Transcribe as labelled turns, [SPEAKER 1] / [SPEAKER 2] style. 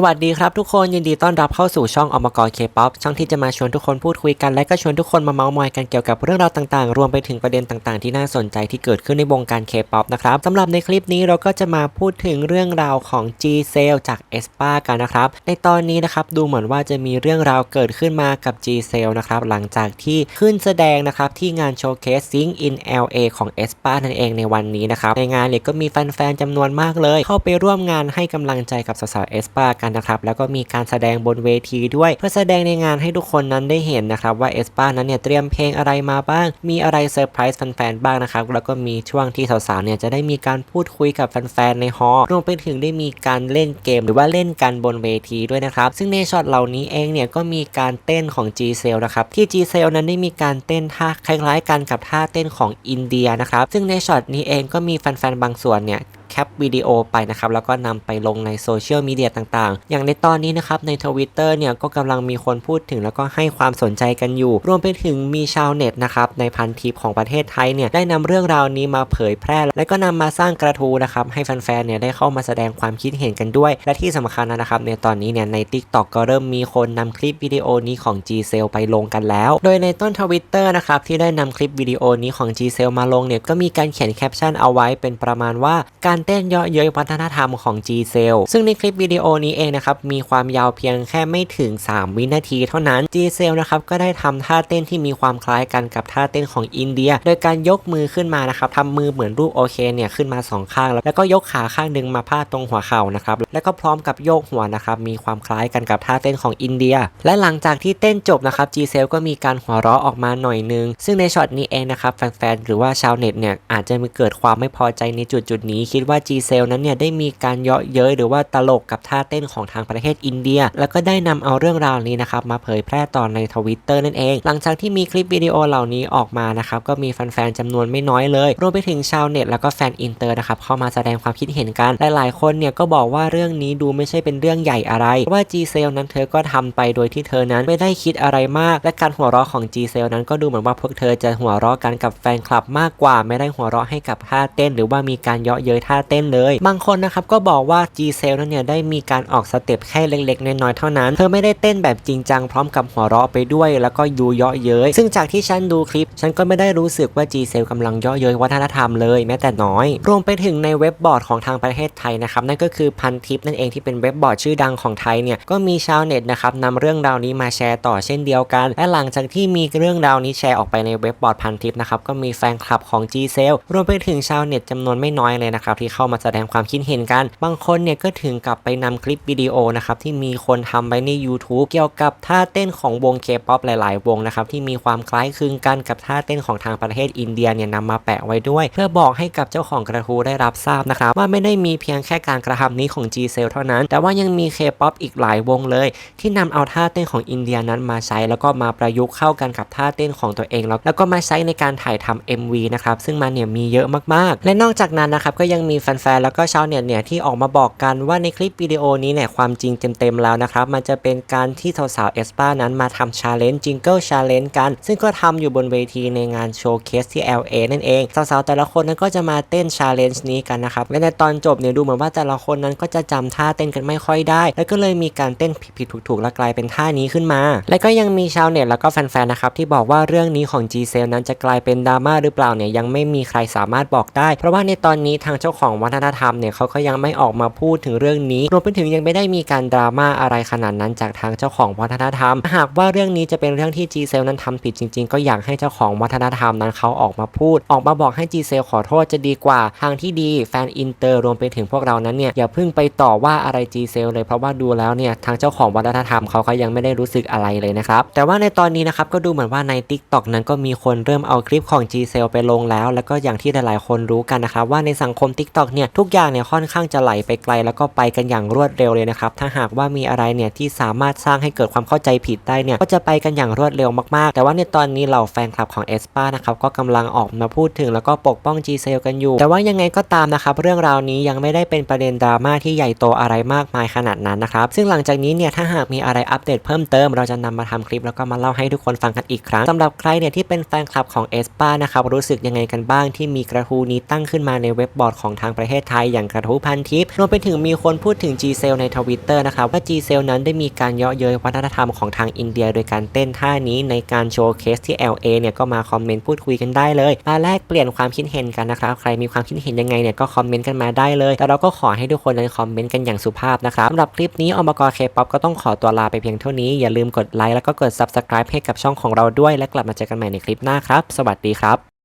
[SPEAKER 1] สวัสดีครับทุกคนยินดีต้อนรับเข้าสู่ช่องอมกรเคป๊อปช่องที่จะมาชวนทุกคนพูดคุยกันและก็ชวนทุกคนมาเมาส์มอยกันเกี่ยวกับเรื่องราวต่างๆ รวมไปถึงประเด็นต่างๆ ที่น่าสนใจที่เกิดขึ้นในวงการเคป๊อปนะครับสำหรับในคลิปนี้เราก็จะมาพูดถึงเรื่องราวของ G c e l จาก e s p a กันนะครับในตอนนี้นะครับดูเหมือนว่าจะมีเรื่องราวเกิดขึ้นมากับ G c e l นะครับหลังจากที่ขึ้นแสดงนะครับที่งานโชว์เคส Sing in LA ของ e s p a นั่นเองในวันนี้นะครับในงานเนี่ยก็มีแฟนๆจำนวนมากเลย เข้าไปร่วมงานให้กำลังใจกับสาวๆ e s p a กันนะครับแล้วก็มีการแสดงบนเวทีด้วย เพื่อแสดงในงานให้ทุกคนนั้นได้เห็นนะครับว่า e s p a นั้นเนี่ยเตรียมเพลงอะไรมาบ้าง มีอะไรเซอร์ไพรส์แฟนๆบ้างนะครับแล้วก็มีช่วงที่สาวๆเนี่ยจะได้มีการพูดคุยกับแฟนๆในฮอลล์รวมไปถึงได้มีการเล่นเกมหรือว่าเล่นกันบนเวทีด้วยนะครับซึ่งในช็อตเหล่านี้เองเนี่ยก็มีการเต้นของ G c e l นะครับที่ G c e l นั้นได้มีการเต้นท่าคล้ายๆกันกับท่าเต้นของอินเดียนะครับซึ่งในช็อตนี้เองก็มีแฟนๆบางส่วนเนี่ย ปวิดีโอไปนะครับแล้วก็นำไปลงในโซเชียลมีเดียต่างๆ อย่างในตอนนี้นะครับในทวิตเตอร์เนี่ยก็กำลังมีคนพูดถึงแล้วก็ให้ความสนใจกันอยู่ รวมไปถึงมีชาวเน็ตนะครับในพันทิปของประเทศไทยเนี่ยได้นำเรื่องราวนี้มาเผยแพร่ และก็นำมาสร้างกระทู้นะครับให้แฟนๆเนี่ยได้เข้ามาแสดงความคิดเห็นกันด้วย และที่สำคัญนะครับในตอนนี้เนี่ยใน Tik t o อกก็เริ่มมีคนนำคลิปวิดีโอนี้ของ G c e l ไปลงกันแล้ว โดยในต้นทวิตเตอร์นะครับที่ได้นำคลิปวิดีโอนี้ของ G c e l มาลงเนี่ยก็มีการเขียนแคปชั่นเอาไว้เป็นประมาณว่าการเต้นเยาะเย้ยวัฒนธรรมของ G c e l ซึ่งในคลิปวิดีโอนี้เองนะครับมีความยาวเพียงแค่ไม่ถึง 3 วินาทีเท่านั้น G c e l นะครับก็ได้ทำท่าเต้นที่มีความคล้ายกันกับท่าเต้นของอินเดีย โดยการยกมือขึ้นมานะครับทำมือเหมือนรูปโอเคเนี่ยขึ้นมา 2 ข้าง แล้วก็ยกขาข้างหนึ่งมาพาดตรงหัวเข่านะครับแล้วก็พร้อมกับโยกหัวนะครับมีความคล้ายกันกับท่าเต้นของอินเดีย และหลังจากที่เต้นจบนะครับ G c e l ก็มีการหัวเราะออกมาหน่อยนึง ซึ่งในช็อตนี้เองนะครับแฟนๆหรือว่าชาวเน็ตเนี่ยอาจจะมีเกิดความไม่พอใจในจุดจุดๆนี้คิดว่า G c e l นั้นเนี่ยได้มีการเยาะเย้ยหรือว่าตลกกับท่าเต้นของทางประเทศอินเดีย แล้วก็ได้นำเอาเรื่องราวนี้นะครับมาเผยแพร่ต่อในทวิตเตอร์นั่นเอง หลังจากที่มีคลิปวิดีโอเหล่านี้ออกมานะครับก็มีแฟนๆจำนวนไม่น้อยเลยรวมไปถึงชาวเน็ตแล้วก็แฟนอินเตอร์นะครับเข้ามาแสดงความคิดเห็นกันหลายๆคนเนี่ยก็บอกว่าเรื่องนี้ดูไม่ใช่เป็นเรื่องใหญ่อะไรว่า G c e l นั้นเธอก็ทำไปโดยที่เธอนั้นไม่ได้คิดอะไรมาก และการหัวเราะของ G c e l นั้นก็ดูเหมือนว่าพวกเธอจะหัวเราะกันกับแฟนคลับมากกว่า ไม่ได้หัวเราะให้กับท่าเต้น หรือว่ามีการเยาะเย้ยท่าเต้นเลย บางคนนะครับก็บอกว่า G c e l นั้นเนี่ยได้มีการออกสเต็ปแค่เล็กๆ น้อยๆ เท่านั้น เธอไม่ได้เต้นแบบจริงจังพร้อมกับหัวเราะไปด้วย แล้วก็ยูเยาะเย้ยซึ่งจากที่ฉันดูคลิป ฉันก็ไม่ได้รู้สึกว่า G c e l กำลังเยาะเย้ยวัฒนธรรมเลยแม้แต่น้อย รวมไปถึงในเว็บบอร์ดของทางประเทศไทยนะครับนั่นก็คือพันทิปนั่นเองที่เป็นเว็บบอร์ดชื่อดังของไทยเนี่ยก็มีชาวเน็ตนะครับนำเรื่องราวนี้มาแชร์ต่อเช่นเดียวกัน และหลังจากที่มีเรื่องราวนี้แชร์ออกไปในเว็บบอร์ดพันทิปนะครับก็มีแฟนคลับของ G c e l รวมไปถึงชาวเน็ตจำนวนไม่น้อยเลยนะครับที่เข้ามาแสดงความคิดเห็นกัน บางคนเนี่ยก็ถึงกับไปนำคลิปวิดีโอนะครับที่มีคนทำไว้ใน YouTube เกี่ยวกับท่าเต้นของวงเคป๊อปหลาย ๆ วงนะครับที่มีความคล้ายคลึงกันกับท่าเต้นของทางประเทศอินเดียเนี่ยนำมาแปะไว้ด้วย เพื่อบอกให้กับเจ้าของกระทู้ได้รับทราบนะครับว่าไม่ได้มีเพียงแค่การกระทำนี้ของ G c e l เท่านั้น แต่ว่ายังมีเคป๊อปอีกหลายวงเลย ที่นำเอาท่าเต้นของอินเดียนั้นมาใช้ แล้วก็มาประยุกต์เข้ากันกับท่าเต้นของตัวเองแล้วแล้วก็มาใช้ในการถ่ายทำ MV นะครับซึ่งมันเนี่ยมีเยอะมากๆ และนอกจากนั้นนะครับก็ยังมีแฟนๆแล้วก็ชาวเน็ตเนี่ยที่ออกมาบอกกันว่าในคลิปวิดีโอนี้เนี่ยความจริงเต็มๆแล้วนะครับ มันจะเป็นการที่สาวๆเอสปานั้นมาทำชาเลนจ์จิงเกิลชาเลนจ์กัน ซึ่งก็ทำอยู่บนเวทีในงานโชว์เคสที่ LA นั่นเอง สาวๆแต่ละคนนั้นก็จะมาเต้นชาเลนจ์นี้กันนะครับ และในตอนจบเนี่ยดูเหมือนว่าแต่ละคนนั้นก็จะจำท่าเต้นกันไม่ค่อยได้ แล้วก็เลยมีการเต้นผิดๆถูกๆและกลายเป็นท่านี้ขึ้นมา และก็ยังมีชาวเน็ตแล้วก็แฟนๆนะครับที่บอกว่าเรื่องนี้ของ G c e l นั้นจะกลายเป็นดราม่าหรือเปล่าเนี่ยยังไม่มีใครสามารถบอกได้ เพราะว่าในตอนนี้ทางเจ้าของวัฒนธรรมเนี่ยเขาก็ยังไม่ออกมาพูดถึงเรื่องนี้รวมไปถึงยังไม่ได้มีการดราม่าอะไรขนาดนั้นจากทางเจ้าของวัฒนธรรม หากว่าเรื่องนี้จะเป็นเรื่องที่ G c e l นั้นทำผิดจริง ๆ ก็อยากให้เจ้าของวัฒนธรรมนั้นเขาออกมาพูด ออกมาบอกให้ G c e l ขอโทษจะดีกว่าทางที่ดีแฟนอินเตอร์รวมไปถึงพวกเรานั้นเนี่ยอย่าเพิ่งไปต่อว่าอะไร G c e l เลยเพราะว่าดูแล้วเนี่ยทางเจ้าของวัฒนธรรมเขาก็ยังไม่ได้รู้สึกอะไรเลยนะครับแต่ว่าในตอนนี้นะครับก็ดูเหมือนว่าใน Tik t o อกนั้นก็มีคนเริ่มเอาคลิปของ G c e l ไปลงแล้ว แล้วก็อย่างที่หลายๆคนรู้กันนะครับว่าในสังคม Tik t o อกเนี่ยทุกอย่างเนี่ยค่อนข้างจะไหลไปไกล แล้วก็ไปกันอย่างรวดเร็วเลยนะครับถ้าหากว่ามีอะไรเนี่ยที่สามารถสร้างให้เกิดความเข้าใจผิดได้เนี่ยก็จะไปกันอย่างรวดเร็วมากๆ แต่ว่าในตอนนี้เหล่าแฟนคลับของเอสปานะครับก็กำลังออกมาพูดถึงแล้วก็ปกป้อง G c e l กันอยู่ แต่ว่ายังไงก็ตามนะครับเรื่องราวนี้ยังไม่ได้เป็นประเด็นดราม่าที่ใหญ่โตอะไรมากมายขนาดนั้นนะครับซึ่งหลังจากนี้เนี่ยถ้าหากมีอะไรอัปเดตเพิ่มเติม เราจะนำมาทำคลิปแล้วก็มาเล่าให้ทุกคนฟังกันอีกครั้งสำหรับใครเนี่ยที่เป็นแฟนคลับของเอสปานะครับรู้สึกยังไงกันบ้างที่มีกระทู้นี้ตั้งขึ้นมาในเว็บบอร์ดของทางางประเทศไทยอย่างกระทู้พันทิปรวมไปถึงมีคนพูดถึง G c e l ในทวิตเตอร์นะครับว่า G c e l นั้นได้มีการเยาะเย้ยวัฒนธรรมของทางอินเดีย โดยการเต้นท่านี้ในการโชว์เคสที่ LA เนี่ยก็มาคอมเมนต์พูดคุยกันได้เลยมาแลกเปลี่ยนความคิดเห็นกันนะครับใครมีความคิดเห็นยังไงเนี่ยก็คอมเมนต์กันมาได้เลย แต่เราก็ขอให้ทุกคนนั้นคอมเมนต์กันอย่างสุภาพนะครับสำหรับคลิปนี้อมกรเคป๊อปก็ต้องขอตัวลาไปเพียงเท่านี้อย่าลืมกดไลค์แล้วก็กด Subscribe ให้กับช่องของเราด้วย และกลับมาเจอกันใหม่ในคลิปหน้าครับ สวัสดีครับ